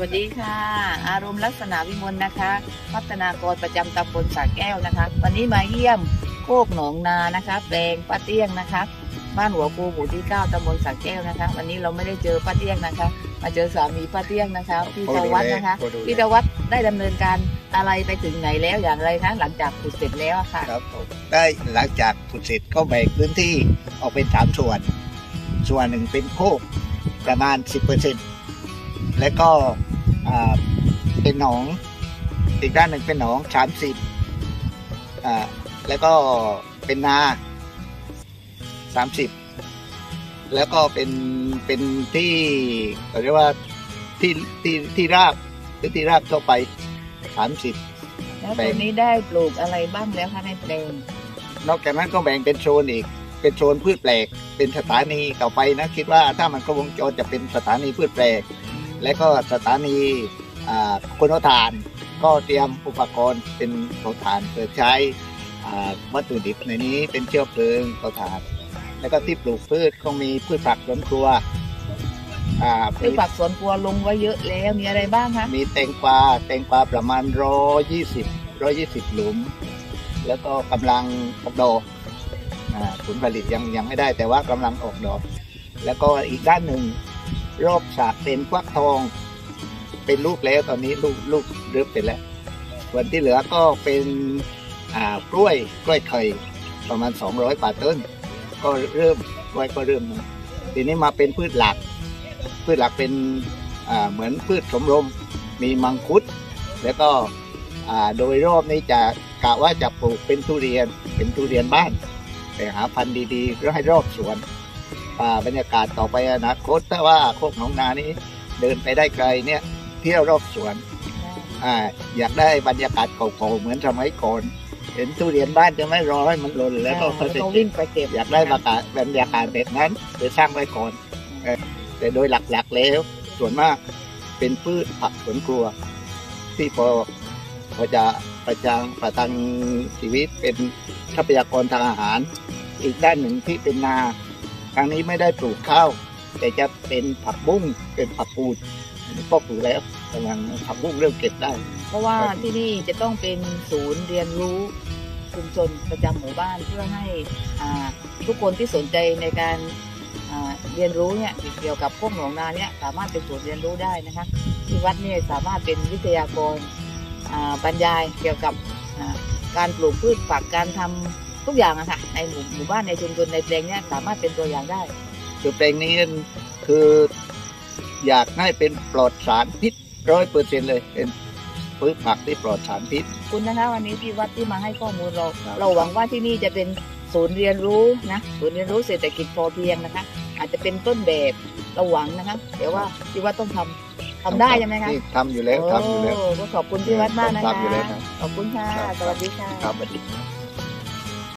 วัสดีค่ะ อารมณ์ลักษณะวิมลนะคะ พัฒนากรประจำตำบลสระแก้วนะคะ วันนี้มาเยี่ยมโคกหนองนานะคะ แปลงป้าเตี้ยงนะคะ บ้านหัวปูหมู่ที่เก้าตำบลสระแก้วนะคะ วันนี้เราไม่ได้เจอป้าเตี้ยงนะคะ มาเจอสามีป้าเตี้ยงนะคะพี่ตวัฒน์นะคะพี่ตวัฒน์ได้ดำเนินการอะไรไปถึงไหนแล้วอย่างไรคะหลังจากขุดเสร็จแล้วอะค่ะ ครับผมได้หลังจากขุดเสร็จก็แบ่งพื้นที่ออกเป็นสามส่วน ส่วนหนึ่งเป็นโคกประมาณ 10% และก็อ่าเป็นหนองอีกด้านหนึ่งเป็นหนอง30อ่าแล้วก็เป็นนา30แล้วก็เป็นเป็นที่เขาเรียกว่าที่ที่ที่ราบพื้นที่ราบทั่วไป30แล้วตอนนี้ได้ปลูกอะไรบ้างแล้วคะในแปลงนอกจากนั้นก็แบ่งเป็นโซนอีก เป็นโซนพืชแปลก เป็นสถานีต่อไปนะ คิดว่าถ้ามันครบวงจรจะเป็นสถานีพืชแปลก และก็สถานีอ่าคนเอาถ่าน ก็เตรียมอุปกรณ์เป็นเตาถ่านเพื่อใช้อ่าวัตถุดิบในนี้เป็นเชื้อเพลิงเตาถ่าน แล้วก็ที่ปลูกพืชก็มีพืชผักสวนครัวอ่าคือฝักสวนครัวลงไว้เยอะแล้วมีอะไรบ้างคะมีแตงกวาแตงกวาประมาณร้อยยี่สิบร้อยยี่สิบหลุม แล้วก็กำลังออกดอกอ่าผลผลิตยังยังไม่ได้แต่ว่ากำลังออกดอก แล้วก็อีกด้านหนึ่ง รอบฉากเป็นฟักทอง เป็นลูกแล้วตอนนี้ลูกลูกเริ่มเป็นแล้ว ส่วนที่เหลือก็เป็นอ่ากล้วยกล้วยไข่ประมาณ 200ป่าต้น ก็เริ่มกล้วยก็เริ่มนะทีนี้มาเป็นพืชหลัก พืชหลักเป็นอ่าเหมือนพืชสมรมมีมังคุด แล้วก็อ่าโดยรอบนี้จะกะว่าจะปลูกเป็นทุเรียนเป็นทุเรียนบ้านไปหาพันธุ์ดีๆแล้วให้รอบสวน อ่าบรรยากาศต่อไปอนาคตถ้าว่าโคกหนองนานี้เดินไปได้ไกลเนี่ยเที่ยวรอบสวนอ่าอยากได้บรรยากาศเก่าๆเหมือนสมัยก่อนเห็นทุเรียนบ้านจะไม่รอให้มันหล่นแล้วก็อ่าเขาแล้วจะก็วิ่งไปเก็บอยากได้บรรยากาศบรรยากาศแบบนั้นเดี๋ยวสร้างไว้ก่อนเออแต่โดยหลักๆแล้ว ส่วนมากเป็นพืชผักสวนครัว ที่พอพอจะประจังประทังชีวิตเป็นทรัพยากรทางอาหาร อีกด้านหนึ่งที่เป็นนา ครั้งนี้ไม่ได้ปลูกข้าว แต่จะเป็นผักบุ้งเป็นผักปูดอันนี้ก็ปลูกแล้วกำลังผักบุ้งเริ่มเก็บได้ เพราะว่าที่นี่จะต้องเป็นศูนย์เรียนรู้ชุมชนประจำหมู่บ้านเพื่อให้ทุกคนที่สนใจในการเรียนรู้เนี่ยเกี่ยวกับพวกหนองนาเนี่ยสามารถเป็นศูนย์เรียนรู้ได้นะคะที่วัดเนี่ยสามารถเป็นวิทยากรบรรยายเกี่ยวกับการปลูกพืชผักการทำ ทุกอย่างอะค่ะในหมู่หมู่บ้านในชุมชนในแปลงเนี่ยสามารถเป็นตัวอย่างได้ คือแปลงนี้คืออยากให้เป็นปลอดสารพิษร้อยเปอร์เซ็นเลยเป็นพืชผักที่ปลอดสารพิษขอบคุณนะคะวันนี้ที่วัดที่มาให้ข้อมูลเราครับเราหวังว่าที่นี่จะเป็นศูนย์เรียนรู้นะศูนย์เรียนรู้เศรษฐกิจพอเพียงนะคะ อาจจะเป็นต้นแบบเราหวังนะคะแต่ว่าที่วัดต้องทำทำได้ใช่ไหมคะนี่ทำอยู่แล้วทำอยู่แล้วโก็ขอบคุณที่วัดมากนะทำคะอยู่แล้วครับขอบคุณค่ะครับสวัสดีค่ะ